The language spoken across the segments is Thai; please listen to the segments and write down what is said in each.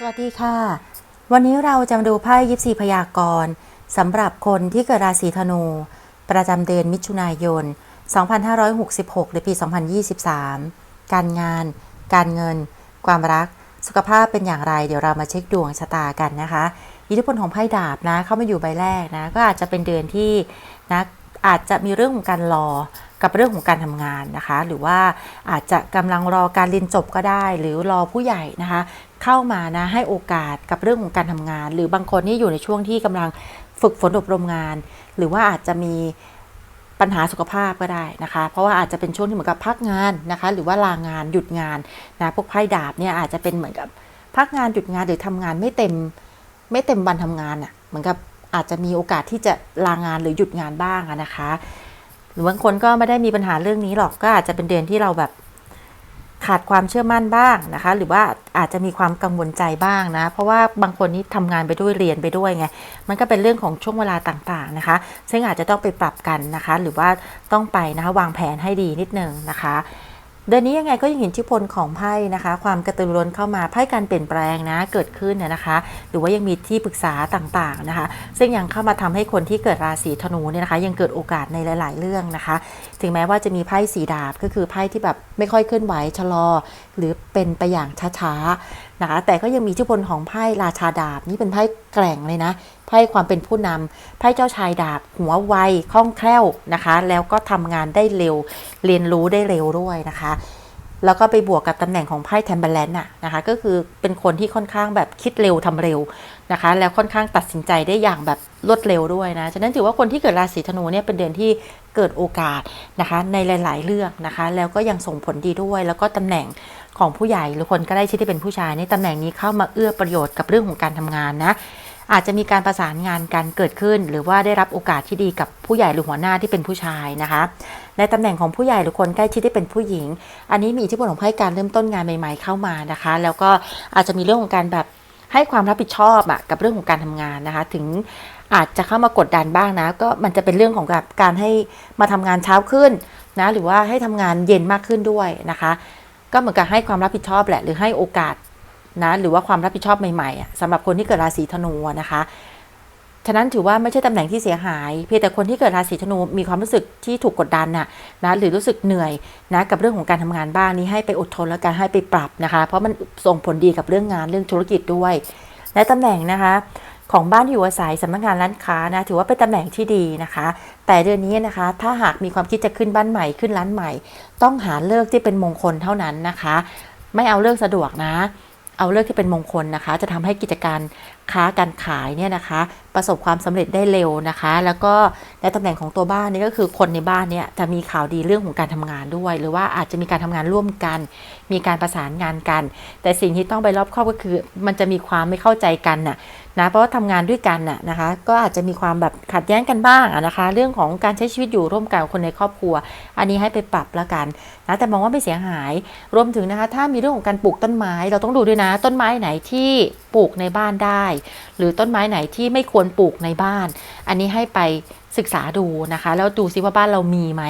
สวัสดีค่ะ วันนี้เราจะมาดูไพ่ยิปซีพยากรณ์สำหรับคนที่เกิดราศีธนู ประจำเดือนมิถุนายน 2566 หรือปี 2023 การงาน การเงิน ความรัก สุขภาพเป็นอย่างไร เดี๋ยวเรามาเช็คดวงชะตากันนะคะ อิทธิพลของไพ่ดาบนะ เข้ามาอยู่ใบแรกนะ ก็อาจจะเป็นเดือนที่นะอาจจะมีเรื่องของการรอ กับเรื่องของการทำงานนะคะ หรือว่าอาจจะกำลังรอการเรียนจบก็ได้ หรือรอผู้ใหญ่นะคะ เข้ามานะให้โอกาสกับเรื่องของการทำงาน หรือบางคนนี่อยู่ในช่วงที่กำลังฝึกฝนอบรมงาน หรือว่าอาจจะมีปัญหาสุขภาพก็ได้นะคะ เพราะว่าอาจจะเป็นช่วงที่เหมือนกับพักงานนะคะ หรือว่าลางานหยุดงานนะพวกไพ่ดาบเนี่ยอาจจะเป็นเหมือนกับพักงานหยุดงานหรือทำงานไม่เต็มไม่เต็มวันทำงานอะ่ะเหมือนกับอาจจะมีโอกาสที่จะลางานหรือหยุดงานบ้างะนะคะ รือบางคนก็ไม่ได้มีปัญหาเรื่องนี้หรอกก็อาจจะเป็นเดือนที่เราแบบขาดความเชื่อมั่นบ้างนะคะ หรือว่าอาจจะมีความกังวลใจบ้างนะ เพราะว่าบางคนนี่ทำงานไปด้วยเรียนไปด้วยไง มันก็เป็นเรื่องของช่วงเวลาต่างๆนะคะ ซึ่งอาจจะต้องไปปรับกันนะคะ หรือว่าต้องไปนะคะวางแผนให้ดีนิดนึงนะคะ เดือนนี้ยังไงก็ยังเห็นทิพลของไพ่นะคะ ความกระตือรือร้นเข้ามาไพ่การเปลี่ยนแปลงนะเกิดขึ้นนะนะคะ หรือว่ายังมีที่ปรึกษาต่างๆนะคะ ซึ่งยังเข้ามาทำให้คนที่เกิดราศีธนูเนี่ยนะคะ ยังเกิดโอกาสในหลาย ๆ เรื่องนะคะ ถึงแม้ว่าจะมีไพ่สีดาบก็คือไพ่ที่แบบไม่ค่อยเคลื่อนไหวชะลอ หรือเป็นไปอย่างช้าๆ นะคะแต่ก็ยังมีอิทธิพลของไพ่ราชาดาบ นี่เป็นไพ่แกร่งเลยนะไพ่ความเป็นผู้นำไพ่เจ้าชายดาบ หัวไวคล่องแคล่วนะคะ แล้วก็ทำงานได้เร็ว เรียนรู้ได้เร็วด้วยนะคะ แล้วก็ไปบวกกับตำแหน่งของไพ่แทมเบลนน่ะนะคะ ก็คือเป็นคนที่ค่อนข้างแบบคิดเร็วทำเร็วนะคะ แล้วค่อนข้างตัดสินใจได้อย่างแบบรวดเร็วด้วยนะ ฉะนั้นถือว่าคนที่เกิดราศีธนูเนี่ยเป็นเดือนที่เกิดโอกาสนะคะในหลาย ๆ เรื่องนะคะ แล้วก็ยังส่งผลดีด้วย แล้วก็ตำแหน่ง ของผู้ใหญ่หรือคนก็ได้ชิดที่เป็นผู้ชายในตำแหน่งนี้เข้ามาเอื้อประโยชน์กับเรื่องของการทำงานนะ อาจจะมีการประสานงานกันเกิดขึ้น หรือว่าได้รับโอกาสที่ดีกับผู้ใหญ่หรือหัวหน้าที่เป็นผู้ชายนะคะในตำแหน่งของผู้ใหญ่หรือคนใกล้ชิดที่เป็นผู้หญิง อันนี้มีอิทธิพลของไพ่การเริ่มต้นงานใหม่ ๆเข้ามานะคะ แล้วก็อาจจะมีเรื่องของการแบบให้ความรับผิดชอบอะกับเรื่องของการทำงานนะคะ ถึงอาจจะเข้ามากดดันบ้างนะ ก็มันจะเป็นเรื่องของแบบการให้มาทำงานเช้าขึ้นนะ หรือว่าให้ทำงานเย็นมากขึ้นด้วยนะคะ ก็เหมือนกับให้ความรับผิดชอบแหละ หรือให้โอกาสนะหรือว่าความรับผิดชอบใหม่ๆอะสำหรับคนที่เกิดราศีธนูนะคะ ฉะนั้นถือว่าไม่ใช่ตำแหน่งที่เสียหาย เพียงแต่คนที่เกิดราศีธนูมีความรู้สึกที่ถูกกดดันน่ะนะหรือรู้สึกเหนื่อยนะกับเรื่องของการทำงานบ้างนี้ให้ไปอดทนแล้วกันให้ไปปรับนะคะ เพราะมันส่งผลดีกับเรื่องงานเรื่องธุรกิจด้วย และตำแหน่งนะคะ ของบ้านที่อยู่อาศัยสำนักงานร้านค้านะถือว่าเป็นตำแหน่งที่ดีนะคะ แต่เดือนนี้นะคะ ถ้าหากมีความคิดจะขึ้นบ้านใหม่ขึ้นร้านใหม่ ต้องหาเลิกที่เป็นมงคลเท่านั้นนะคะ ไม่เอาเลิกสะดวกนะเอาเลิกที่เป็นมงคลนะคะ จะทำให้กิจการค้าการขายเนี่ยนะคะ ประสบความสำเร็จได้เร็วนะคะ แล้วก็ในตำแหน่งของตัวบ้านนี่ก็คือคนในบ้านเนี่ยจะมีข่าวดีเรื่องของการทำงานด้วย หรือว่าอาจจะมีการทำงานร่วมกัน มีการประสานงานกัน แต่สิ่งที่ต้องไปรอบครอบก็คือ มันจะมีความไม่เข้าใจกันน่ะ นะเพราะว่าทำงานด้วยกันน่ะนะคะ ก็อาจจะมีความแบบขัดแย้งกันบ้างนะคะ เรื่องของการใช้ชีวิตอยู่ร่วมกันกับคนในครอบครัว อันนี้ให้ไปปรับละกันนะแต่มองว่าไม่เสียหายรวมถึงนะคะ ถ้ามีเรื่องของการปลูกต้นไม้ เราต้องดูด้วยนะ ต้นไม้ไหนที่ปลูกในบ้านได้ หรือต้นไม้ไหนที่ไม่ควรปลูกในบ้าน อันนี้ให้ไป ศึกษาดูนะคะ แล้วดูซิว่าบ้านเรามีไหม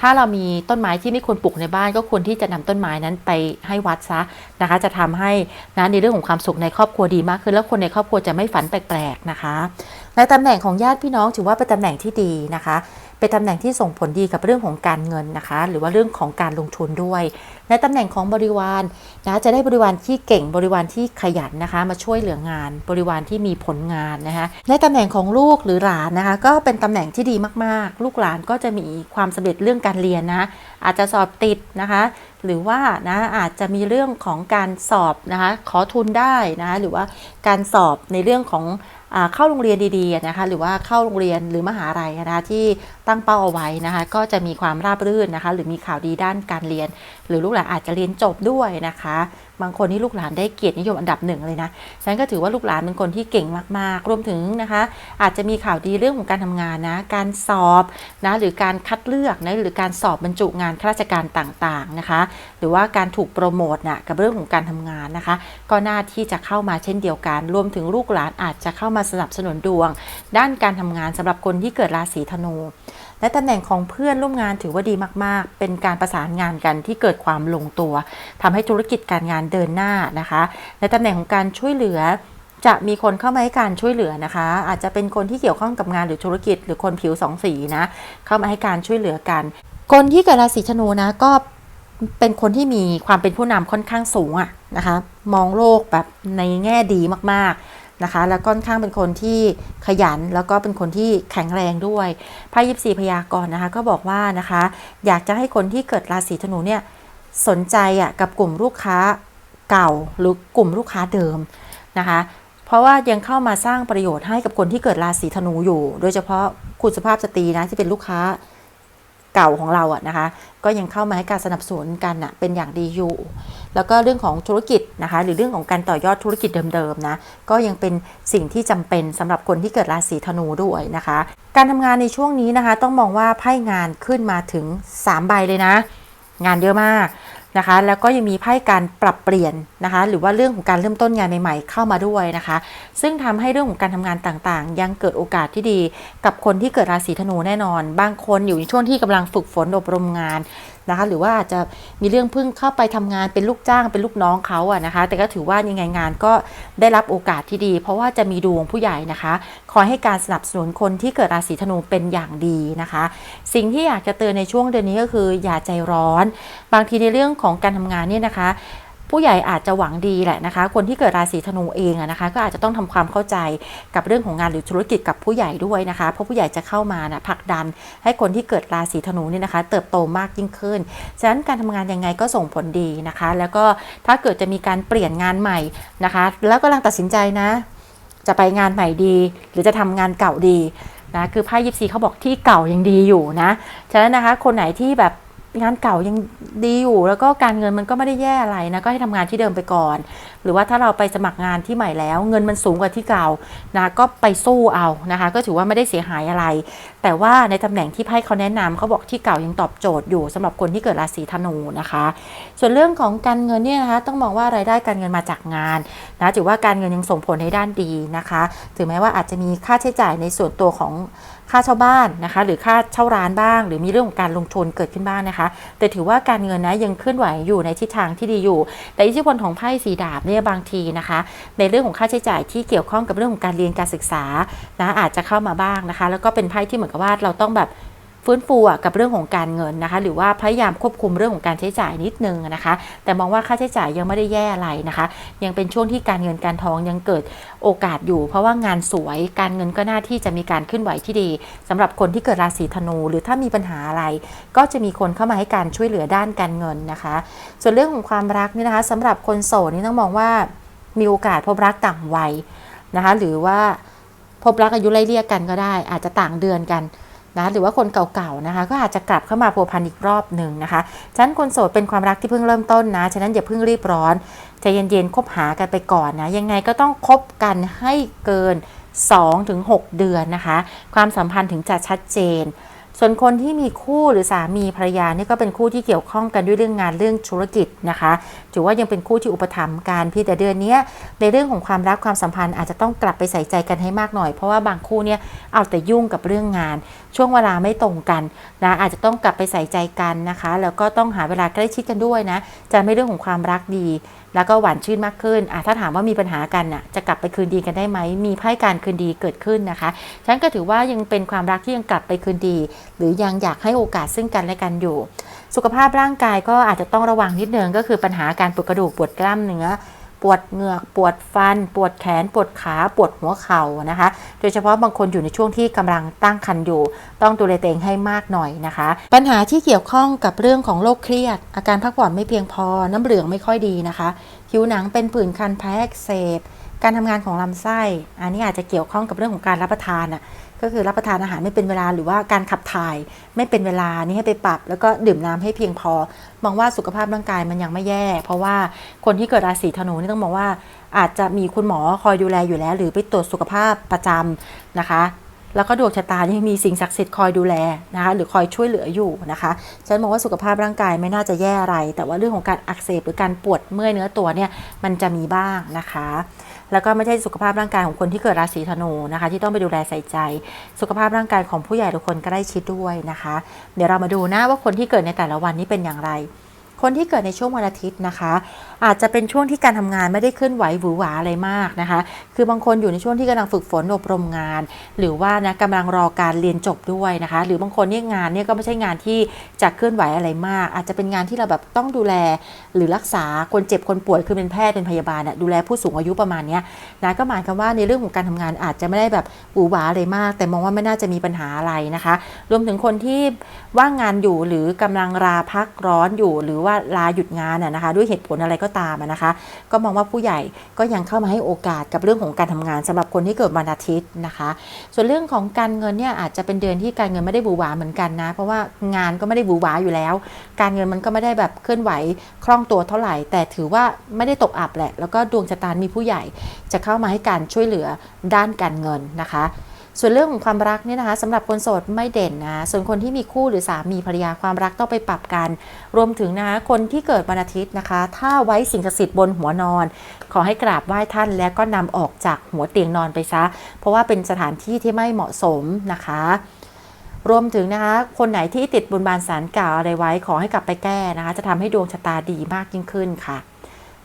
ถ้าเรามีต้นไม้ที่ไม่ควรปลูกในบ้าน ก็ควรที่จะนำต้นไม้นั้นไปให้วัดซะนะคะ จะทำให้นะในเรื่องของความสุขในครอบครัวดีมากขึ้น แล้วคนในครอบครัวจะไม่ฝันแปลกๆนะคะ ในตำแหน่งของญาติพี่น้องถือว่าเป็นตำแหน่งที่ดีนะคะ เป็นตำแหน่งที่ส่งผลดีกับเรื่องของการเงินนะคะ หรือว่าเรื่องของการลงทุนด้วย ในตำแหน่งของบริวารนะจะได้บริวารที่เก่งบริวารที่ขยันนะคะ มาช่วยเหลืองาน บริวารที่มีผลงานนะคะในตำแหน่งของลูกหรือหลานนะคะ ก็เป็นตำแหน่งที่ดีมากๆ ลูกหลานก็จะมีความสำเร็จเรื่องการเรียนนะอาจจะสอบติดนะคะหรือว่านะอาจจะมีเรื่องของการสอบนะคะขอทุนได้นะคะหรือว่าการสอบในเรื่องของ เข้าโรงเรียนดีๆนะคะหรือว่าเข้าโรงเรียนหรือมหาลัยนะคะที่ตั้งเป้าเอาไว้นะคะก็จะมีความราบรื่นนะคะหรือมีข่าวดีด้านการเรียน หรือลูกหลานอาจจะเรียนจบด้วยนะคะ บางคนที่ลูกหลานได้เกียรตินิยมอันดับหนึ่งเลยนะฉะนั้นก็ถือว่าลูกหลานเป็นคนที่เก่งมากๆ รวมถึงนะคะ อาจจะมีข่าวดีเรื่องของการทำงานนะ การสอบนะหรือการคัดเลือกนะหรือการสอบบรรจุงานข้าราชการต่างๆนะคะ หรือว่าการถูกโปรโมทนะกับเรื่องของการทำงานนะคะ ก็น่าที่จะเข้ามาเช่นเดียวกัน รวมถึงลูกหลานอาจจะเข้ามาสนับสนุนดวง ด้านการทำงานสำหรับคนที่เกิดราศีธนู และตำแหน่งของเพื่อนร่วมงานถือว่าดีมาก ๆ เป็นการประสานงานกันที่เกิดความลงตัวทำให้ธุรกิจการงานเดินหน้านะคะ ในตำแหน่งของการช่วยเหลือจะมีคนเข้ามาให้การช่วยเหลือนะคะ อาจจะเป็นคนที่เกี่ยวข้องกับงานหรือธุรกิจ หรือคนผิวสองสีนะเข้ามาให้การช่วยเหลือกัน คนที่เกิดราศีธนูนะก็เป็นคนที่มีความเป็นผู้นำค่อนข้างสูงอะนะคะ มองโลกแบบในแง่ดีมากๆ นะคะ แล้วค่อนข้างเป็นคนที่ขยันแล้วก็เป็นคนที่แข็งแรงด้วยไพ่ยิปซีพยากรณ์นะคะ ก็บอกว่านะคะ อยากจะให้คนที่เกิดราศีธนูเนี่ยสนใจอะกับกลุ่มลูกค้าเก่าหรือกลุ่มลูกค้าเดิมนะคะ เพราะว่ายังเข้ามาสร้างประโยชน์ให้กับคนที่เกิดราศีธนูอยู่ โดยเฉพาะคุณสภาพสตรีนะที่เป็นลูกค้าเก่าของเราอะนะคะ ก็ยังเข้ามาให้การสนับสนุนกันอะเป็นอย่างดีอยู่ แล้วก็เรื่องของธุรกิจนะคะ หรือเรื่องของการต่อยอดธุรกิจเดิมๆนะ ก็ยังเป็นสิ่งที่จำเป็นสำหรับคนที่เกิดราศีธนูด้วยนะคะ การทำงานในช่วงนี้นะคะ ต้องมองว่าไพ่งานขึ้นมาถึง 3 ใบเลยนะ งานเยอะมากนะคะ แล้วก็ยังมีไพ่การปรับเปลี่ยนนะคะ หรือว่าเรื่องของการเริ่มต้นงานใหม่ๆเข้ามาด้วยนะคะ ซึ่งทำให้เรื่องของการทำงานต่างๆ ยังเกิดโอกาสที่ดีกับคนที่เกิดราศีธนูแน่นอน บางคนอยู่ในช่วงที่กำลังฝึกฝนอบรมงาน นะคะหรือว่าอาจจะมีเรื่องเพิ่งเข้าไปทำงานเป็นลูกจ้างเป็นลูกน้องเขาอะนะคะ แต่ก็ถือว่ายังไงงานก็ได้รับโอกาสที่ดี เพราะว่าจะมีดวงผู้ใหญ่นะคะคอยให้การสนับสนุนคนที่เกิดราศีธนูเป็นอย่างดีนะคะ สิ่งที่อยากจะเตือนในช่วงเดือนนี้ก็คืออย่าใจร้อน บางทีในเรื่องของการทำงานเนี่ยนะคะ ผู้ใหญ่อาจจะหวังดีแหละนะคะ คนที่เกิดราศีธนูเองนะคะ ก็อาจจะต้องทำความเข้าใจกับเรื่องของงานหรือธุรกิจกับผู้ใหญ่ด้วยนะคะ เพราะผู้ใหญ่จะเข้ามานะผลักดันให้คนที่เกิดราศีธนูเนี่ยนะคะ เติบโตมากยิ่งขึ้น ฉะนั้นการทำงานยังไงก็ส่งผลดีนะคะ แล้วก็ถ้าเกิดจะมีการเปลี่ยนงานใหม่นะคะ แล้วกำลังตัดสินใจนะ จะไปงานใหม่ดี หรือจะทำงานเก่าดีนะคือไพ่ยิปซีเขาบอกที่เก่ายังดีอยู่นะ ฉะนั้นนะคะ คนไหนที่แบบ งานเก่ายังดีอยู่ แล้วก็การเงินมันก็ไม่ได้แย่อะไรนะ ก็ให้ทำงานที่เดิมไปก่อนหรือว่าถ้าเราไปสมัครงานที่ใหม่แล้ว เงินมันสูงกว่าที่เก่านะก็ไปสู้เอานะคะ ก็ถือว่าไม่ได้เสียหายอะไร แต่ว่าในตำแหน่งที่ไพ่เขาแนะนำเขาบอกที่เก่ายังตอบโจทย์อยู่สำหรับคนที่เกิดราศีธนูนะคะ ส่วนเรื่องของการเงินเนี่ยนะคะต้องมองว่ารายได้การเงินมาจากงานนะถือว่าการเงินยังส่งผลในด้านดีนะคะ ถึงแม้ว่าอาจจะมีค่าใช้จ่ายในส่วนตัวของค่าเช่าบ้านนะคะ หรือค่าเช่าร้านบ้าง หรือมีเรื่องของการลงทุนเกิดขึ้นบ้างนะคะ แต่ถือว่าการเงินนะยังเคลื่อนไหวอยู่ในทิศทางที่ดีอยู่ แต่อิทธิพลของไพ่สีดาบเนี่ยบางทีนะคะ ในเรื่องของค่าใช้จ่ายที่เกี่ยวข้องกับเรื่องของการเรียนการศึกษานะอาจจะเข้ามาบ้างนะคะ แล้วก็เป็นไพ่ที่เหมือนกับว่าเราต้องแบบ ฟื้นฟูกับเรื่องของการเงินนะคะ หรือว่าพยายามควบคุมเรื่องของการใช้จ่ายนิดนึงนะคะ แต่มองว่าค่าใช้จ่ายยังไม่ได้แย่อะไรนะคะ ยังเป็นช่วงที่การเงินการทองยังเกิดโอกาสอยู่ เพราะว่างานสวยการเงินก็น่าที่จะมีการขึ้นไหวที่ดีสำหรับคนที่เกิดราศีธนู หรือถ้ามีปัญหาอะไร ก็จะมีคนเข้ามาให้การช่วยเหลือด้านการเงินนะคะ ส่วนเรื่องของความรักนี่นะคะสำหรับคนโสดนี่ต้องมองว่ามีโอกาสพบรักต่างวัยนะคะ หรือว่าพบรักอายุไล่เลี่ยกันก็ได้ อาจจะต่างเดือนกัน นะหรือว่าคนเก่าๆนะคะ ก็อาจจะกลับเข้ามาพัวพันอีกรอบหนึ่งนะคะฉะนั้นคนโสดเป็นความรักที่เพิ่งเริ่มต้นนะฉะนั้นอย่าเพิ่งรีบร้อนใจเย็นๆคบหากันไปก่อนนะยังไงก็ต้องคบกันให้เกิน 2-6 เดือนนะคะ ความสัมพันธ์ถึงจะชัดเจน ส่วนคนที่มีคู่หรือสามีภรรยานี่ก็เป็นคู่ที่เกี่ยวข้องกันด้วยเรื่องงานเรื่องธุรกิจนะคะถือว่ายังเป็นคู่ที่อุปถัมภ์กันพี่แต่เดือนนี้ในเรื่องของความรักความสัมพันธ์อาจจะต้องกลับไปใส่ใจกันให้มากหน่อย เพราะว่าบางคู่เนี่ยเอาแต่ยุ่งกับเรื่องงาน ช่วงเวลาไม่ตรงกันนะอาจจะต้องกลับไปใส่ใจกันนะคะ แล้วก็ต้องหาเวลาใกล้ชิดกันด้วยนะจะไม่เรื่องของความรักดี แล้วก็หวานชื่นมากขึ้นอะถ้าถามว่ามีปัญหากันน่ะจะกลับไปคืนดีกันได้ไหม มีไพ่การคืนดีเกิดขึ้นนะคะ ฉันก็ถือว่ายังเป็นความรักที่ยังกลับไปคืนดี หรือยังอยากให้โอกาสซึ่งกันและกันอยู่ สุขภาพร่างกายก็อาจจะต้องระวังนิดนึงก็คือปัญหาการปวดกระดูกปวดกล้ามเนื้อ ปวดเหงือก ปวดฟัน ปวดแขน ปวดขา ปวดหัวเข่านะคะ โดยเฉพาะบางคนอยู่ในช่วงที่กำลังตั้งครรภ์อยู่ ต้องดูแลตัวเองให้มากหน่อยนะคะ ปัญหาที่เกี่ยวข้องกับเรื่องของโรคเครียด อาการพักผ่อนไม่เพียงพอ น้ำเหลืองไม่ค่อยดีนะคะ ผิวหนังเป็นผื่นคันแพ้อักเสบการทำงานของลำไส้ อันนี้อาจจะเกี่ยวข้องกับเรื่องของการรับประทานอะ ก็คือรับประทานอาหารไม่เป็นเวลาหรือว่าการขับถ่ายไม่เป็นเวลานี่ให้ไปปรับ แล้วก็ดื่มน้ำให้เพียงพอ มองว่าสุขภาพร่างกายมันยังไม่แย่ เพราะว่าคนที่เกิดราศีธนูนี่ต้องมองว่า อาจจะมีคุณหมอคอยดูแลอยู่แล้ว หรือไปตรวจสุขภาพประจำนะคะแล้วก็ดวงชะตายังมีสิ่งศักดิ์สิทธิ์คอยดูแลนะคะหรือคอยช่วยเหลืออยู่นะคะฉันมองว่าสุขภาพร่างกายไม่น่าจะแย่อะไร แต่ว่าเรื่องของการอักเสบหรือการปวดเมื่อยเนื้อตัวเนี่ยมันจะมีบ้างนะคะ แล้วก็ไม่ใช่สุขภาพร่างกายของคนที่เกิดราศีธนูนะคะ ที่ต้องไปดูแลใส่ใจ สุขภาพร่างกายของผู้ใหญ่ทุกคนใกล้ชิดด้วยนะคะ เดี๋ยวเรามาดูนะว่าคนที่เกิดในแต่ละวันนี้เป็นอย่างไร คนที่เกิดในช่วงวันอาทิตย์นะคะ อาจจะเป็นช่วงที่การทำงานไม่ได้เคลื่อนไหวหวือหวาอะไรมากนะคะ คือบางคนอยู่ในช่วงที่กำลังฝึกฝนอบรมงาน หรือว่านะกำลังรอการเรียนจบด้วยนะคะ หรือบางคนเนี่ยงานเนี่ยก็ไม่ใช่งานที่จะเคลื่อนไหวอะไรมาก อาจจะเป็นงานที่เราแบบต้องดูแลหรือรักษาคนเจ็บคนป่วยคือเป็นแพทย์เป็นพยาบาลดูแลผู้สูงอายุประมาณนี้นะก็หมายความว่าในเรื่องของการทำงานอาจจะไม่ได้แบบหวือหวาอะไรมาก แต่มองว่าไม่น่าจะมีปัญหาอะไรนะคะ รวมถึงคนที่ว่างงานอยู่หรือกำลังลาพักร้อนอยู่ หรือว่าลาหยุดงานนะคะ ด้วยเหตุผลอะไรก็ตามนะคะ ก็มองว่าผู้ใหญ่ก็ยังเข้ามาให้โอกาสกับเรื่องของการทำงานสำหรับคนที่เกิดวันอาทิตย์นะคะ ส่วนเรื่องของการเงินเนี่ยอาจจะเป็นเดือนที่การเงินไม่ได้บูหวาเหมือนกันนะ เพราะว่างานก็ไม่ได้บูหวาอยู่แล้ว การเงินมันก็ไม่ได้แบบเคลื่อนไหวคล่องตัวเท่าไหร่ แต่ถือว่าไม่ได้ตกอับแหละ แล้วก็ดวงชะตามีผู้ใหญ่จะเข้ามาให้การช่วยเหลือด้านการเงินนะคะ ส่วนเรื่องของความรักเนี่ยนะคะสำหรับคนโสดไม่เด่นนะส่วนคนที่มีคู่หรือสามีภรรยาความรักต้องไปปรับกัน รวมถึงนะคะคนที่เกิดวันอาทิตย์นะคะ ถ้าไว้สิ่งศักดิ์สิทธิ์บนหัวนอน ขอให้กราบไหว้ท่านแล้วก็นำออกจากหัวเตียงนอนไปซะ เพราะว่าเป็นสถานที่ที่ไม่เหมาะสมนะคะรวมถึงนะคะ คนไหนที่ติดบุญบานสารกล่าวอะไรไว้ขอให้กลับไปแก้นะคะ จะทำให้ดวงชะตาดีมากยิ่งขึ้นค่ะ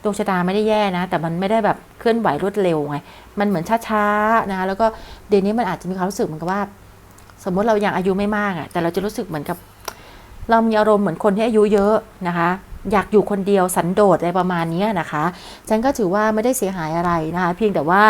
ดวงชะตาไม่ได้แย่นะ แต่มันไม่ได้แบบเคลื่อนไหวรวดเร็วไง มันเหมือนช้าๆนะคะแล้วก็เดือนนี้มันอาจจะมีความรู้สึกเหมือนกับว่า สมมติเรายังอายุไม่มากอะแต่เราจะรู้สึกเหมือนกับ เรามีอารมณ์เหมือนคนที่อายุเยอะนะคะอยากอยู่คนเดียวสันโดษอะไรประมาณนี้นะคะ ฉันก็ถือว่าไม่ได้เสียหายอะไรนะคะ เพียงแต่ว่า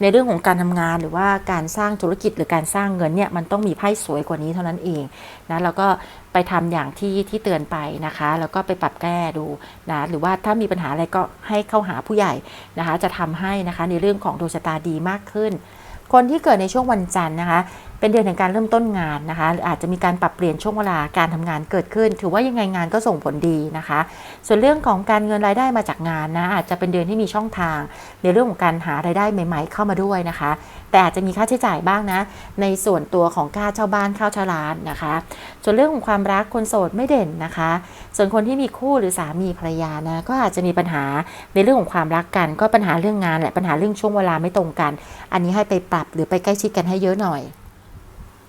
ในเรื่องของการทำงานหรือว่าการสร้างธุรกิจหรือการสร้างเงินเนี่ยมันต้องมีไพ่สวยกว่านี้เท่านั้นเองนะแล้วก็ไปทำอย่างที่ที่เตือนไปนะคะ แล้วก็ไปปรับแก้ดูนะหรือว่าถ้ามีปัญหาอะไรก็ให้เข้าหาผู้ใหญ่นะคะ จะทำให้นะคะในเรื่องของดวงชะตาดีมากขึ้น คนที่เกิดในช่วงวันจันทร์นะคะเป็นเดือนแห่งการเริ่มต้นงานนะคะอาจจะมีการปรับเปลี่ยนช่วงเวลาการทำงานเกิดขึ้น ถือว่ายังไงงานก็ส่งผลดีนะคะ ส่วนเรื่องของการเงินรายได้มาจากงานนะอาจจะเป็นเดือนที่มีช่องทาง ในเรื่องของการหารายได้ใหม่ ๆ เข้ามาด้วยนะคะ แต่อาจจะมีค่าใช้จ่ายบ้างนะ ในส่วนตัวของค่าเช่าบ้านค่าเช่าร้านนะคะ ส่วนเรื่องของความรักคนโสดไม่เด่นนะคะ ส่วนคนที่มีคู่หรือสามีภรรยานะก็อาจจะมีปัญหาในเรื่องของความรักกัน ก็ปัญหาเรื่องงานแหละปัญหาเรื่องช่วงเวลาไม่ตรงกัน อันนี้ให้ไปปรับหรือไปใกล้ชิดกันให้เยอะหน่อย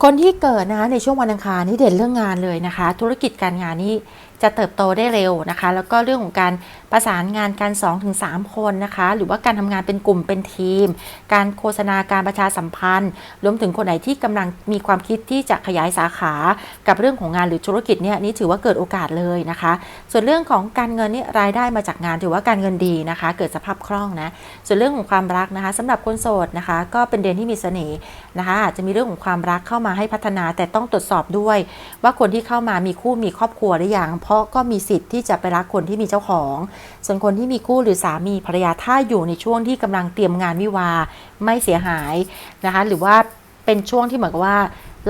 คนที่เกิดนะคะในช่วงวันอังคารนี่เด่นเรื่องงานเลยนะคะ ธุรกิจการงานนี่จะเติบโตได้เร็วนะคะ แล้วก็เรื่องของการประสานงานกัน 2-3 คนนะคะ หรือว่าการทำงานเป็นกลุ่มเป็นทีม การโฆษณาการประชาสัมพันธ์ รวมถึงคนไหนที่กำลังมีความคิดที่จะขยายสาขากับเรื่องของงานหรือธุรกิจเนี่ยนี่ถือว่าเกิดโอกาสเลยนะคะ ส่วนเรื่องของการเงินนี่รายได้มาจากงานถือว่าการเงินดีนะคะ เกิดสภาพคล่องนะส่วนเรื่องของความรักนะคะสำหรับคนโสดนะคะ ก็เป็นเดือนที่มีเสน่ห์นะคะอาจจะมีเรื่องของความรักเข้ามาให้พัฒนาแต่ต้องตรวจสอบด้วย ว่าคนที่เข้ามามีคู่มีครอบครัวหรือยังเพราะก็มีสิทธิ์ที่จะไปรักคนที่มีเจ้าของส่วนคนที่มีคู่หรือสามีภรรยาถ้าอยู่ในช่วงที่กำลังเตรียมงานวิวาไม่เสียหายนะคะ หรือว่าเป็นช่วงที่เหมือนกับว่า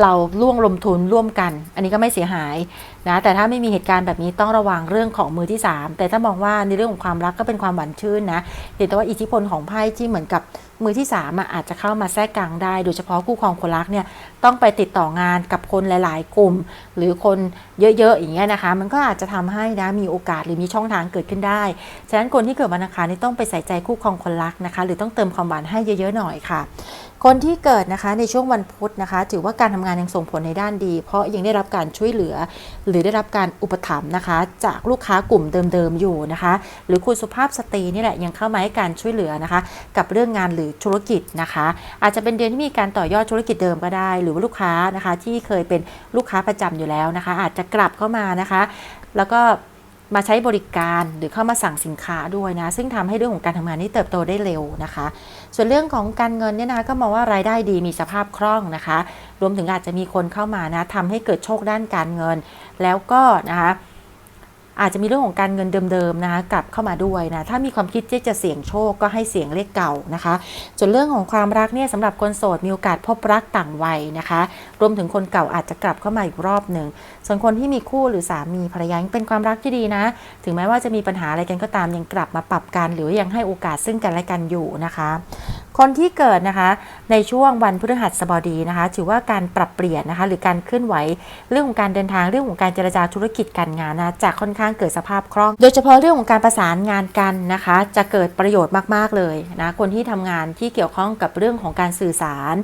เราร่วมลงทุนร่วมกัน อันนี้ก็ไม่เสียหายนะแต่ถ้าไม่มีเหตุการณ์แบบนี้ต้องระวังเรื่องของมือที่ 3 แต่ถ้ามองว่าในเรื่องของความรักก็เป็นความหวานชื่นนะเห็นแต่ว่าอิทธิพลของไพ่ที่เหมือนกับมือที่3อะอาจจะเข้ามาแทรกกลางได้ โดยเฉพาะคู่ครองคนรักเนี่ยต้องไปติดต่องานกับคนหลาย ๆ กลุ่ม หรือคนเยอะ ๆ อย่างเงี้ยนะคะ มันก็อาจจะทำให้นะมีโอกาสหรือมีช่องทางเกิดขึ้นได้ ฉะนั้นคนที่เกิดวันอังคารนี่ต้องไปใส่ใจคู่ครองคนรักนะคะ หรือต้องเติมความหวานให้เยอะ ๆ หน่อยค่ะ คนที่เกิดนะคะในช่วงวันพุธนะคะ ถือว่าการทำงานยังส่งผลในด้านดี เพราะยังได้รับการช่วยเหลือ หรือได้รับการอุปถัมภ์นะคะ จากลูกค้ากลุ่มเดิมๆอยู่นะคะ หรือคุณสุภาพสตรีนี่แหละยังเข้ามาให้การช่วยเหลือนะคะ กับเรื่องงานหรือธุรกิจนะคะ อาจจะเป็นเดือนที่มีการต่อยอดธุรกิจเดิมก็ได้ หรือว่าลูกค้านะคะที่เคยเป็นลูกค้าประจำอยู่แล้วนะคะ อาจจะกลับเข้ามานะคะ แล้วก็ มาใช้บริการหรือเข้ามาสั่งสินค้าด้วยนะ ซึ่งทำให้เรื่องของการทำงานนี้เติบโตได้เร็วนะคะ ส่วนเรื่องของการเงินเนี่ยนะคะก็มองว่ารายได้ดีมีสภาพคล่องนะคะ รวมถึงอาจจะมีคนเข้ามานะทำให้เกิดโชคด้านการเงิน แล้วก็นะคะอาจจะมีเรื่องของการเงินเดิมๆนะคะกลับเข้ามาด้วยนะถ้ามีความคิดที่จะเสี่ยงโชคก็ให้เสี่ยงเลขเก่านะคะ ส่วนเรื่องของความรักเนี่ยสำหรับคนโสดมีโอกาสพบรักต่างวัยนะคะ รวมถึงคนเก่าอาจจะกลับเข้ามาอีกรอบหนึ่ง ส่วนคนที่มีคู่หรือสามีภรรยายังเป็นความรักที่ดีนะ ถึงแม้ว่าจะมีปัญหาอะไรกันก็ตามยังกลับมาปรับกัน หรือยังให้โอกาสซึ่งกันและกันอยู่นะคะ คนที่เกิดนะคะในช่วงวันพฤหัสบดีนะคะ ถือว่าการปรับเปลี่ยนนะคะ หรือการเคลื่อนไหวเรื่องของการเดินทางเรื่องของการเจรจาธุรกิจการงานนะจะค่อนข้างเกิดสภาพคล่อง โดยเฉพาะเรื่องของการประสานงานกันนะคะ จะเกิดประโยชน์มากๆเลยนะคนที่ทำงานที่เกี่ยวข้องกับเรื่องของการสื่อสาร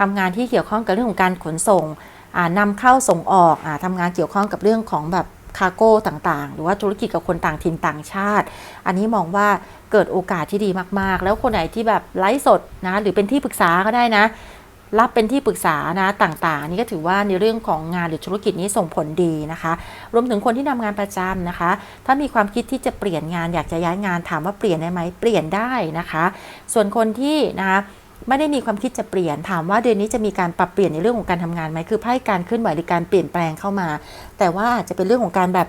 ทำงานที่เกี่ยวข้องกับเรื่องของการขนส่ง นำเข้าส่งออกอทำงานเกี่ยวข้องกับเรื่องของแบบคาร์โก้ต่างๆ หรือว่าธุรกิจกับคนต่างถิ่นต่างชาติ อันนี้มองว่าเกิดโอกาสที่ดีมากๆ แล้วคนไหนที่แบบไลฟ์สดนะหรือเป็นที่ปรึกษาก็ได้นะ รับเป็นที่ปรึกษานะต่างๆ นี่ก็ถือว่าในเรื่องของงานหรือธุรกิจนี้ส่งผลดีนะคะ รวมถึงคนที่ทำงานประจำนะคะ ถ้ามีความคิดที่จะเปลี่ยนงานอยากจะย้ายงานถามว่าเปลี่ยนได้ไหมเปลี่ยนได้นะคะ ส่วนคนที่นะคะ ไม่ได้มีความคิดจะเปลี่ยนถามว่าเดือนนี้จะมีการปรับเปลี่ยนในเรื่องของการทำงานไหมคือไพ่การเคลื่อนไหวหรือการเปลี่ยนแปลงเข้ามา แต่ว่าอาจจะเป็นเรื่องของการแบบ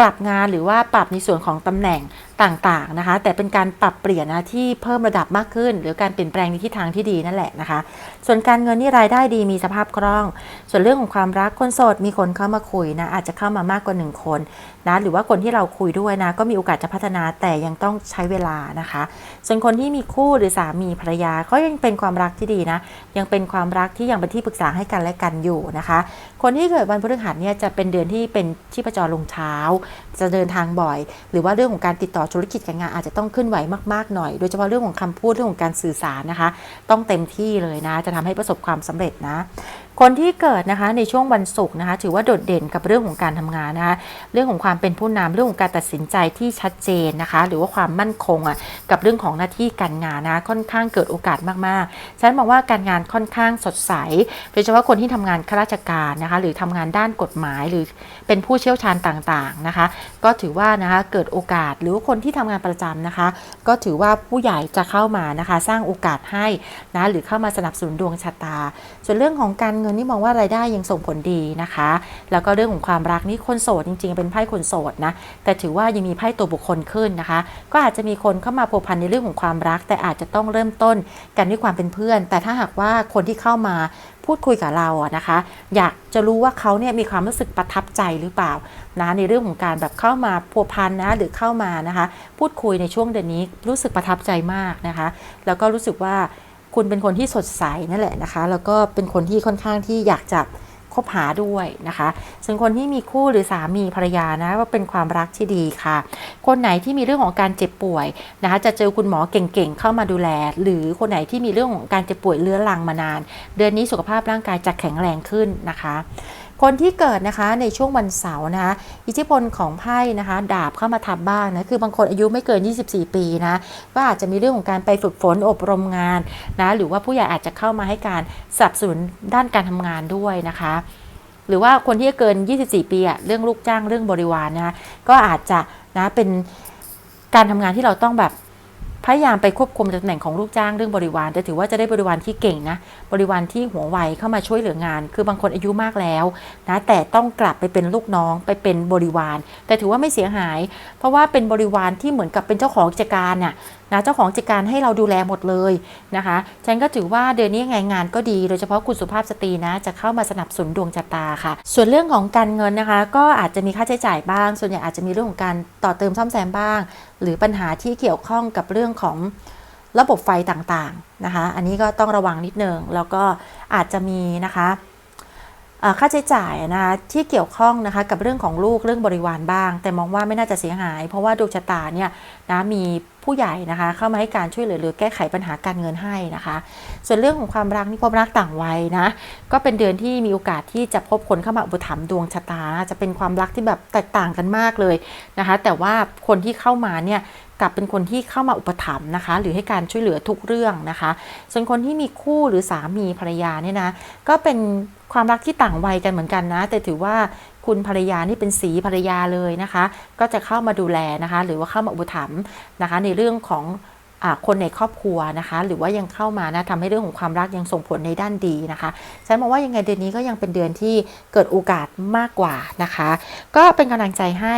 ปรับงานหรือว่าปรับในส่วนของตำแหน่งต่างๆนะคะ แต่เป็นการปรับเปลี่ยนนะที่เพิ่มระดับมากขึ้น หรือการเปลี่ยนแปลงในทิศทางที่ดีนั่นแหละนะคะ ส่วนการเงินนี่รายได้ดีมีสภาพคล่อง ส่วนเรื่องของความรักคนโสดมีคนเข้ามาคุยนะอาจจะเข้ามามากกว่าหนึ่งคนนะหรือว่าคนที่เราคุยด้วยนะก็มีโอกาสจะพัฒนาแต่ยังต้องใช้เวลานะคะ ส่วนคนที่มีคู่หรือสามีภรรยาก็ยังเป็นความรักที่ดีนะ ยังเป็นความรักที่ยังเป็นที่ปรึกษาให้กันและกันอยู่นะคะ คนที่เกิดวันพฤหัสเนี่ยจะเป็นเดือนที่เป็นที่ประจรลงเช้า จะเดินทางบ่อย หรือว่าเรื่องของการติดต่อธุรกิจการงานอาจจะต้องขึ้นไหวมากๆหน่อย โดยเฉพาะเรื่องของคำพูดเรื่องของการสื่อสารนะคะ ต้องเต็มที่เลยนะ จะทำให้ประสบความสำเร็จนะ คนที่เกิดนะคะในช่วงวันศุกร์นะคะถือว่าโดดเด่นกับเรื่องของการทำงานนะคะเรื่องของความเป็นผู้นำเรื่องของการตัดสินใจที่ชัดเจนนะคะ หรือว่าความมั่นคงอะกับเรื่องของหน้าที่การงานนะค่อนข้างเกิดโอกาสมากๆฉันมองว่าการงานค่อนข้างสดใสโดยเฉพาะคนที่ทำงานข้าราชการนะคะหรือทำงานด้านกฎหมายหรือเป็นผู้เชี่ยวชาญต่างๆนะคะ ก็ถือว่านะคะเกิดโอกาสหรือว่าคนที่ทำงานประจำนะคะ ก็ถือว่าผู้ใหญ่จะเข้ามานะคะ สร้างโอกาสให้นะหรือเข้ามาสนับสนุนดวงชะตา ส่วนเรื่องของการเงินนี่มองว่ารายได้ยังส่งผลดีนะคะ แล้วก็เรื่องของความรักนี่คนโสดจริง ๆ เป็นไพ่คนโสดนะ แต่ถือว่ายังมีไพ่ตัวบุคคลขึ้นนะคะ ก็อาจจะมีคนเข้ามาพัวพันในเรื่องของความรัก แต่อาจจะต้องเริ่มต้นกันด้วยความเป็นเพื่อน แต่ถ้าหากว่าคนที่เข้ามาพูดคุยกับเราอะนะคะ อยากจะรู้ว่าเขาเนี่ยมีความรู้สึกประทับใจหรือเปล่านะในเรื่องของการแบบเข้ามาพัวพันนะหรือเข้ามานะคะ พูดคุยในช่วงเดือนนี้รู้สึกประทับใจมากนะคะ แล้วก็รู้สึกว่า คุณเป็นคนที่สดใสนั่นแหละนะคะ แล้วก็เป็นคนที่ค่อนข้างที่อยากจะคบหาด้วยนะคะ ส่วนคนที่มีคู่หรือสามีภรรยานะว่าเป็นความรักที่ดีค่ะ คนไหนที่มีเรื่องของการเจ็บป่วยนะคะจะเจอคุณหมอเก่งๆเข้ามาดูแล หรือคนไหนที่มีเรื่องของการเจ็บป่วยเรื้อรังมานาน เดือนนี้สุขภาพร่างกายจะแข็งแรงขึ้นนะคะ คนที่เกิดนะคะในช่วงวันเสาร์นะคะอิทธิพลของไพ่นะคะดาบเข้ามาทับบ้างนะคือบางคนอายุไม่เกิน 24 ปีนะก็อาจจะมีเรื่องของการไปฝึกฝนอบรมงานนะหรือว่าผู้ใหญ่อาจจะเข้ามาให้การสนับสนุนด้านการทำงานด้วยนะคะหรือว่าคนที่เกิน 24 ปีอะเรื่องลูกจ้างเรื่องบริวารนะก็อาจจะนะเป็นการทำงานที่เราต้องแบบ พยายามไปควบคุมตำแหน่งของลูกจ้างเรื่องบริวารแต่ถือว่าจะได้บริวารที่เก่งนะ บริวารที่หัวไวเข้ามาช่วยเหลืองาน คือบางคนอายุมากแล้วนะแต่ต้องกลับไปเป็นลูกน้องไปเป็นบริวาร แต่ถือว่าไม่เสียหาย เพราะว่าเป็นบริวารที่เหมือนกับเป็นเจ้าของกิจการน่ะ นะเจ้าของกิจการให้เราดูแลหมดเลยนะคะฉันก็ถือว่าเดือนนี้ไงงานก็ดีโดยเฉพาะคุณสุภาพสตรีนะจะเข้ามาสนับสนุนดวงชะตาค่ะ ส่วนเรื่องของการเงินนะคะ ก็อาจจะมีค่าใช้จ่ายบ้าง ส่วนใหญ่อาจจะมีเรื่องของการต่อเติมซ่อมแซมบ้าง หรือปัญหาที่เกี่ยวข้องกับเรื่องของระบบไฟต่างๆนะคะ อันนี้ก็ต้องระวังนิดนึงแล้วก็อาจจะมีนะคะ ค่าใช้จ่ายนะคะที่เกี่ยวข้องนะคะกับเรื่องของลูกเรื่องบริวารบ้าง แต่มองว่าไม่น่าจะเสียหาย เพราะว่าดวงชะตาเนี่ยนะมีผู้ใหญ่นะคะเข้ามาให้การช่วยเหลือหรือแก้ไขปัญหาการเงินให้นะคะ ส่วนเรื่องของความรักนี่พบรักต่างวัยนะก็เป็นเดือนที่มีโอกาสที่จะพบคนเข้ามาอุปถัมภ์ดวงชะตา จะเป็นความรักที่แบบแตกต่างกันมากเลยนะคะ แต่ว่าคนที่เข้ามาเนี่ย กลับเป็นคนที่เข้ามาอุปถัมภ์นะคะ หรือให้การช่วยเหลือทุกเรื่องนะคะ ส่วนคนที่มีคู่หรือสามีภรรยาเนี่ยนะ ก็เป็นความรักที่ต่างวัยกันเหมือนกันนะ แต่ถือว่าคุณภรรยานี่เป็นสีภรรยาเลยนะคะ ก็จะเข้ามาดูแลนะคะ หรือว่าเข้ามาอุปถัมภ์นะคะ ในเรื่องของ คนในครอบครัวนะคะ หรือว่ายังเข้ามานะทำให้เรื่องของความรักยังส่งผลในด้านดีนะคะฉันมองว่ายังไงเดือนนี้ก็ยังเป็นเดือนที่เกิดโอกาสมากกว่านะคะ ก็เป็นกำลังใจให้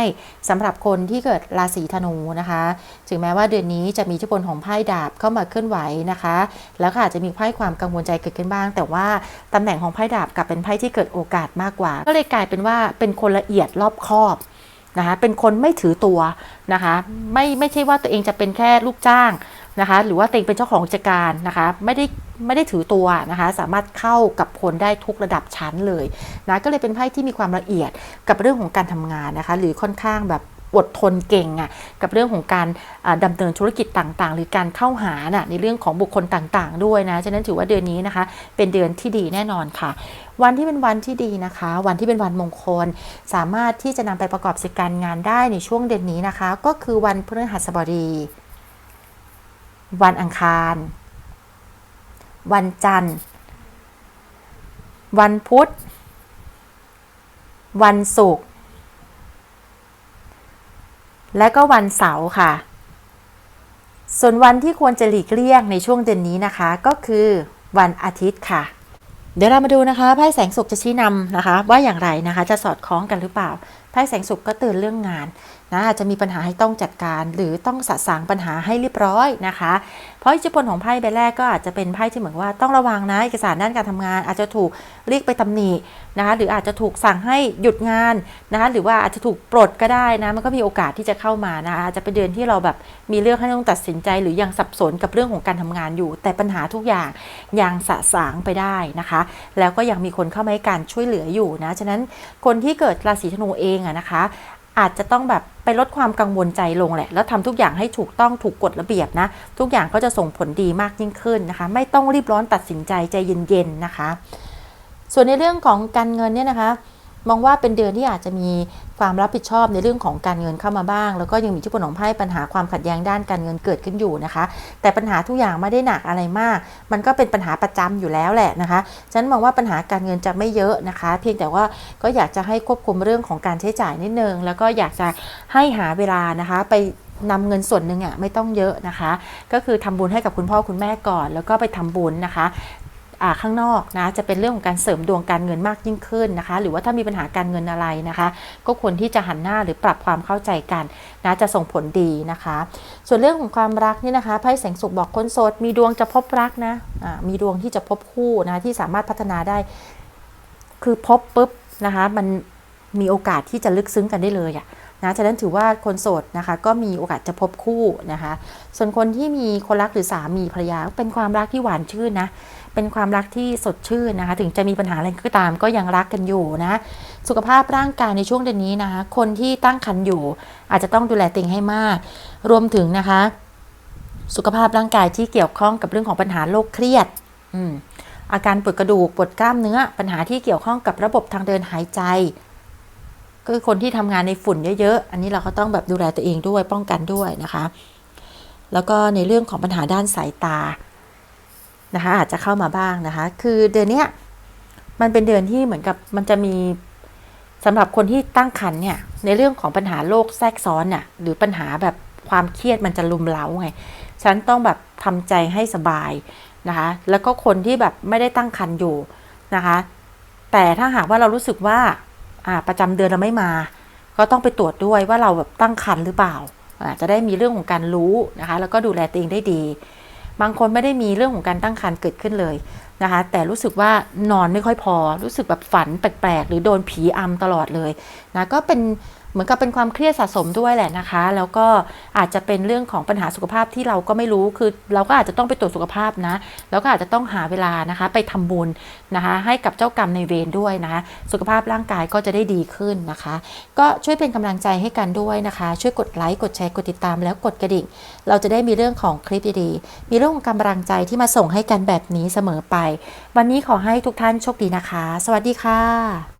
สำหรับคนที่เกิดราศีธนูนะคะ ถึงแม้ว่าเดือนนี้จะมีอิทธิพลของไพ่ดาบเข้ามาเคลื่อนไหวนะคะ แล้วก็อาจจะมีไพ่ความกังวลใจเกิดขึ้นบ้าง แต่ว่าตำแหน่งของไพ่ดาบกลับเป็นไพ่ที่เกิดโอกาสมากกว่า ก็เลยกลายเป็นว่าเป็นคนละเอียดรอบคอบ นะคะเป็นคนไม่ถือตัวนะคะไม่ไม่ใช่ว่าตัวเองจะเป็นแค่ลูกจ้างนะคะหรือว่าตัวเองเป็นเจ้าของกิจการนะคะไม่ได้ไม่ได้ถือตัวนะคะสามารถเข้ากับคนได้ทุกระดับชั้นเลยนะก็เลยเป็นไพ่ที่มีความละเอียดกับเรื่องของการทำงานนะคะหรือค่อนข้างแบบอดทนเก่งอะ่ะกับเรื่องของการอ่าดำเนินธุรกิจต่างๆ หรือการเข้าหาน่ะในเรื่องของบุคคลต่างๆ ด้วยนะฉะนั้นถือว่าเดือนนี้นะคะเป็นเดือนที่ดีแน่นอนค่ะ วันที่เป็นวันที่ดีนะคะ วันที่เป็นวันมงคล สามารถที่จะนำไปประกอบกิจการงานได้ในช่วงเดือนนี้นะคะ ก็คือวันพฤหัสบดี วันอังคาร วันจันทร์ วันพุธ วันศุกร์และก็วันเสาร์ค่ะ ส่วนวันที่ควรจะหลีกเลี่ยงในช่วงเดือนนี้นะคะ ก็คือวันอาทิตย์ค่ะ เดี๋ยวเรามาดูนะคะไพ่แสงสุกจะชี้นำนะคะ ว่าอย่างไรนะคะ จะสอดคล้องกันหรือเปล่าไพ่แสงสุกก็เตือนเรื่องงาน นะอาจจะมีปัญหาให้ต้องจัดการ หรือต้องสะสางปัญหาให้เรียบร้อยนะคะ เพราะอิทธิพลของไพ่ใบแรกก็อาจจะเป็นไพ่ที่เหมือนว่าต้องระวังนะเอกสารด้านการทำงาน อาจจะถูกเรียกไปตำหนินะคะหรืออาจจะถูกสั่งให้หยุดงานนะคะหรือว่าอาจจะถูกปลดก็ได้นะมันก็มีโอกาสที่จะเข้ามานะคะอาจจะเป็นเดือนที่เราแบบมีเรื่องให้ต้องตัดสินใจ หรือยังสับสนกับเรื่องของการทำงานอยู่ แต่ปัญหาทุกอย่างยังสะสางไปได้นะคะ แล้วก็ยังมีคนเข้ามาให้การช่วยเหลืออยู่นะฉะนั้นคนที่เกิดราศีธนูเองอะนะคะ อาจจะต้องแบบไปลดความกังวลใจลงแหละ แล้วทำทุกอย่างให้ถูกต้องถูกกฎระเบียบนะ ทุกอย่างก็จะส่งผลดีมากยิ่งขึ้นนะคะ ไม่ต้องรีบร้อนตัดสินใจใจเย็นๆนะคะ ส่วนในเรื่องของการเงินเนี่ยนะคะ มองว่าเป็นเดือนที่อาจจะมีความรับผิดชอบในเรื่องของการเงินเข้ามาบ้าง แล้วก็ยังมีที่ผลของไพ่ปัญหาความขัดแย้งด้านการเงินเกิดขึ้นอยู่นะคะ แต่ปัญหาทุกอย่างไม่ได้หนักอะไรมาก มันก็เป็นปัญหาประจำอยู่แล้วแหละนะคะฉันมองว่าปัญหาการเงินจะไม่เยอะนะคะ เพียงแต่ว่าก็อยากจะให้ควบคุมเรื่องของการใช้จ่ายนิดนึง แล้วก็อยากจะให้หาเวลานะคะไปนำเงินส่วนหนึ่งอะไม่ต้องเยอะนะคะ ก็คือทำบุญให้กับคุณพ่อคุณแม่ก่อน แล้วก็ไปทำบุญนะคะ ข้างนอกนะจะเป็นเรื่องของการเสริมดวงการเงินมากยิ่งขึ้นนะคะ หรือว่าถ้ามีปัญหาการเงินอะไรนะคะ ก็ควรที่จะหันหน้าหรือปรับความเข้าใจกันนะจะส่งผลดีนะคะ ส่วนเรื่องของความรักนี่นะคะไพ่แสงสุขบอกคนโสดมีดวงจะพบรักนะอ่ามีดวงที่จะพบคู่นะที่สามารถพัฒนาได้ คือพบปุ๊บนะคะมันมีโอกาสที่จะลึกซึ้งกันได้เลยอะนะฉะนั้นถือว่าคนโสดนะคะ ก็มีโอกาสจะพบคู่นะคะ ส่วนคนที่มีคนรักหรือสามีภรรยาเป็นความรักที่หวานชื่นนะ เป็นความรักที่สดชื่นนะคะ ถึงจะมีปัญหาอะไรก็ตามก็ยังรักกันอยู่นะ สุขภาพร่างกายในช่วงเดือนนี้นะคะ คนที่ตั้งครรภ์อยู่ อาจจะต้องดูแลตัวเองให้มาก รวมถึงนะคะ สุขภาพร่างกายที่เกี่ยวข้องกับเรื่องของปัญหาโรคเครียด อืมอาการปวดกระดูกปวดกล้ามเนื้อ ปัญหาที่เกี่ยวข้องกับระบบทางเดินหายใจก็คือคนที่ทำงานในฝุ่นเยอะๆ อันนี้เราก็ต้องแบบดูแลตัวเองด้วยป้องกันด้วยนะคะ แล้วก็ในเรื่องของปัญหาด้านสายตา นะคะอาจจะเข้ามาบ้างนะคะ คือเดือนเนี้ยมันเป็นเดือนที่เหมือนกับมันจะมีสำหรับคนที่ตั้งครรภ์เนี่ยในเรื่องของปัญหาโรคแทรกซ้อนน่ะหรือปัญหาแบบความเครียดมันจะลุมเล้าไงฉันต้องแบบทำใจให้สบายนะคะ แล้วก็คนที่แบบไม่ได้ตั้งครรภ์อยู่นะคะ แต่ถ้าหากว่าเรารู้สึกว่าอ่าประจำเดือนเราไม่มา ก็ต้องไปตรวจด้วยว่าเราแบบตั้งครรภ์หรือเปล่าอ่าจะได้มีเรื่องของการรู้นะคะ แล้วก็ดูแลตัวเองได้ดี บางคนไม่ได้มีเรื่องของการตั้งครรภ์เกิดขึ้นเลยนะคะ แต่รู้สึกว่านอนไม่ค่อยพอ รู้สึกแบบฝันแปลกๆ หรือโดนผีอำตลอดเลยนะ ก็เป็น เหมือนกับเป็นความเครียดสะสมด้วยแหละนะคะ แล้วก็อาจจะเป็นเรื่องของปัญหาสุขภาพที่เราก็ไม่รู้คือเราก็อาจจะต้องไปตรวจสุขภาพนะ แล้วก็อาจจะต้องหาเวลานะคะ ไปทำบุญนะคะ ให้กับเจ้ากรรมในเวรด้วยนะคะสุขภาพร่างกายก็จะได้ดีขึ้นนะคะ ก็ช่วยเป็นกำลังใจให้กันด้วยนะคะ ช่วยกดไลค์กดแชร์กดติดตาม แล้วกดกระดิ่ง เราจะได้มีเรื่องของคลิปดีๆมีเรื่องของกำลังใจที่มาส่งให้กันแบบนี้เสมอไป วันนี้ขอให้ทุกท่านโชคดีนะคะ สวัสดีค่ะ